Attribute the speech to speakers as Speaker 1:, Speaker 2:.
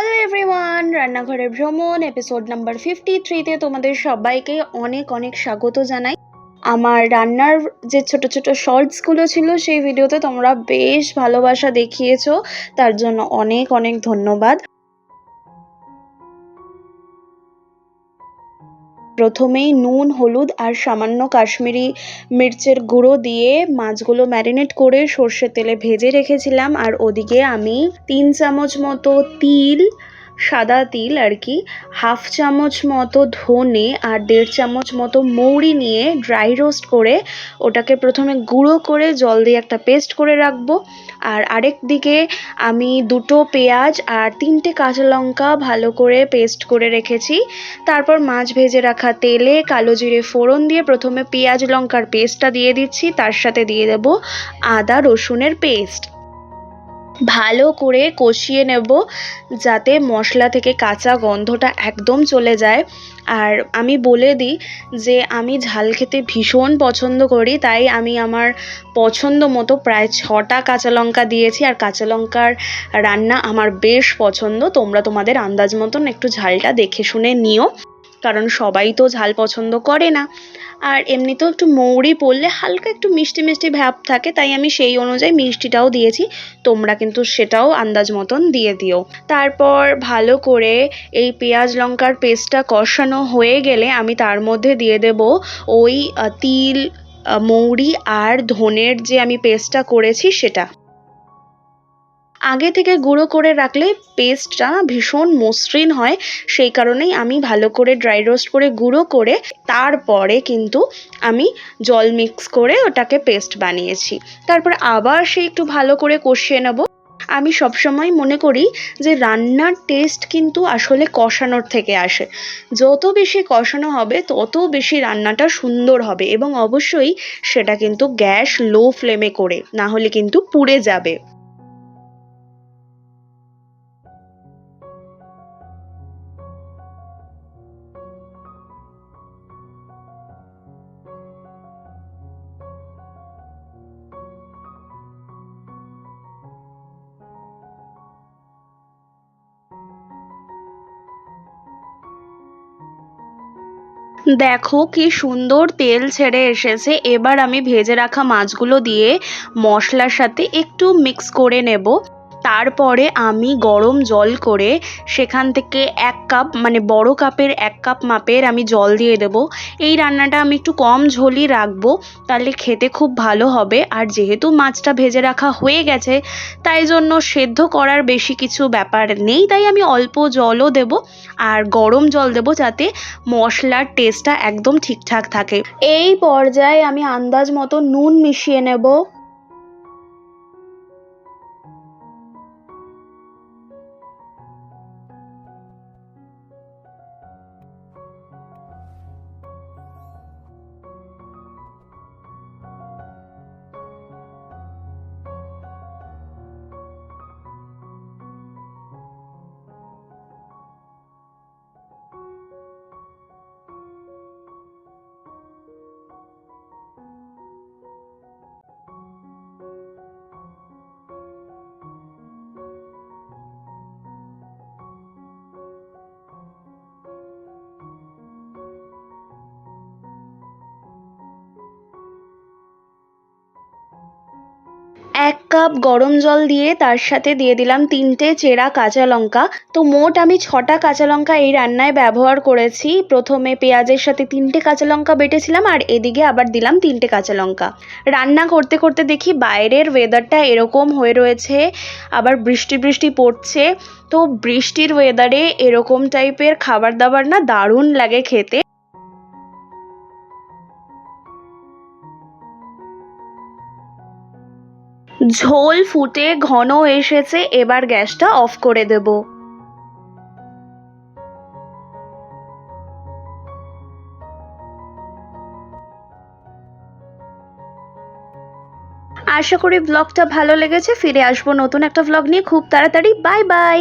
Speaker 1: Hello everyone রান্নাঘরে ভ্রমণ episode number fifty থ্রিতে তোমাদের সবাইকে অনেক অনেক স্বাগত জানাই। আমার রান্নার যে ছোট ছোট শর্টসগুলো ছিল সেই ভিডিওতে তোমরা বেশ ভালোবাসা দেখিয়েছো, তার জন্য অনেক অনেক ধন্যবাদ। প্রথমেই নুন, হলুদ আর সামান্য কাশ্মীরি মির্চের গুঁড়ো দিয়ে মাছগুলো ম্যারিনেট করে সর্ষের তেলে ভেজে রেখেছিলাম। আর ওদিকে আমি তিন চামচ মতো তিল সাদা তিল আর কি, হাফ চামচ মতো ধনে আর দেড় চামচ মতো মৌরি নিয়ে ড্রাই রোস্ট করে ওটাকে প্রথমে গুঁড়ো করে জল দিয়ে একটা পেস্ট করে রাখব। আর আরেক দিকে আমি দুটো পেঁয়াজ আর তিনটে কাঁচা লঙ্কা ভালো করে পেস্ট করে রেখেছি। তারপর মাছ ভেজে রাখা তেলে কালো জিরে ফোড়ন দিয়ে প্রথমে পেঁয়াজ লঙ্কার পেস্টটা দিয়ে দিচ্ছি, তার সাথে দিয়ে দেব আদা রসুনের পেস্ট ভালো করে কষিয়ে নেব যাতে মশলা থেকে কাঁচা গন্ধটা একদম চলে যায়। আর আমি বলে দিই যে আমি ঝাল খেতে ভীষণ পছন্দ করি, তাই আমি আমার পছন্দ মতো প্রায় ছটা কাঁচা লঙ্কা দিয়েছি। আর কাঁচা লঙ্কার রান্না আমার বেশ পছন্দ। তোমরা তোমাদের আন্দাজ মতন একটু ঝালটা দেখে শুনে নিও। কারণ সবাই তো ঝাল পছন্দ করে না। আর এমনিতেও একটু মৌরি পড়লে হালকা একটু মিষ্টি মিষ্টি ভাব থাকে, তাই আমি সেই অনুযায়ী মিষ্টিটাও দিয়েছি। তোমরা কিন্তু সেটাও আন্দাজ মতন দিয়ে দিও। তারপর ভালো করে এই পেঁয়াজ লঙ্কার পেস্টটা কষানো হয়ে গেলে আমি তার মধ্যে দিয়ে দেব ওই তিল মৌরি আর ধনের যে আমি পেস্টটা করেছি সেটা। আগে থেকে গুঁড়ো করে রাখলে পেস্টটা ভীষণ মসৃণ হয়। সেই কারণেই আমি ভালো করে ড্রাই রোস্ট করে গুঁড়ো করে তারপরে কিন্তু আমি জল মিক্স করে ওটাকে পেস্ট বানিয়েছি। তারপর আবার সে একটু ভালো করে কষিয়ে নেব। আমি সবসময় মনে করি যে রান্নার টেস্ট কিন্তু আসলে কষানোর থেকে আসে। যত বেশি কষানো হবে, তত বেশি রান্নাটা সুন্দর হবে এবং অবশ্যই সেটা কিন্তু গ্যাস লো ফ্লেমে করে, না হলে কিন্তু পুড়ে যাবে। দেখো কি সুন্দর তেল ছেড়ে এসেছে। এবার আমি ভেজে রাখা মাছগুলো দিয়ে মশলার সাথে একটু মিক্স করে নেব। তারপরে আমি গরম জল করে সেখান থেকে এক কাপ মানে বড় কাপের এক কাপ মাপের আমি জল দিয়ে দেব। এই রান্নাটা আমি একটু কম ঝোলই রাখব, তাহলে খেতে খুব ভালো হবে। আর যেহেতু মাছটা ভেজে রাখা হয়ে গেছে, তাই জন্য সেদ্ধ করার বেশি কিছু ব্যাপার নেই, তাই আমি অল্প জলও দেব আর গরম জল দেব যাতে মশলার টেস্টটা একদম ঠিকঠাক থাকে। এই পর্যায়ে আমি আন্দাজ মতো নুন মিশিয়ে নেব। এক কাপ গরম জল দিয়ে তার সাথে দিয়ে দিলাম তিনটে চেরা কাঁচা লঙ্কা। তো মোট আমি ছটা কাঁচা লঙ্কা এই রান্নায় ব্যবহার করেছি। প্রথমে পেঁয়াজের সাথে তিনটে কাঁচা লঙ্কা বেটেছিলাম আর এদিকে আবার দিলাম তিনটে কাঁচা লঙ্কা। রান্না করতে করতে দেখি বাইরের ওয়েদারটা এরকম হয়ে রয়েছে, আবার বৃষ্টি বৃষ্টি পড়ছে। তো বৃষ্টির ওয়েদারে এরকম টাইপের খাবার দাবার না দারুণ লাগে খেতে। ঝোল ফুটে ঘন এসেছে, এবার গ্যাসটা অফ করে দেব। আশা করি ব্লগটা ভালো লেগেছে, ফিরে আসব নতুন একটা ব্লগ নিয়ে। খুব তাড়াতাড়ি বাই বাই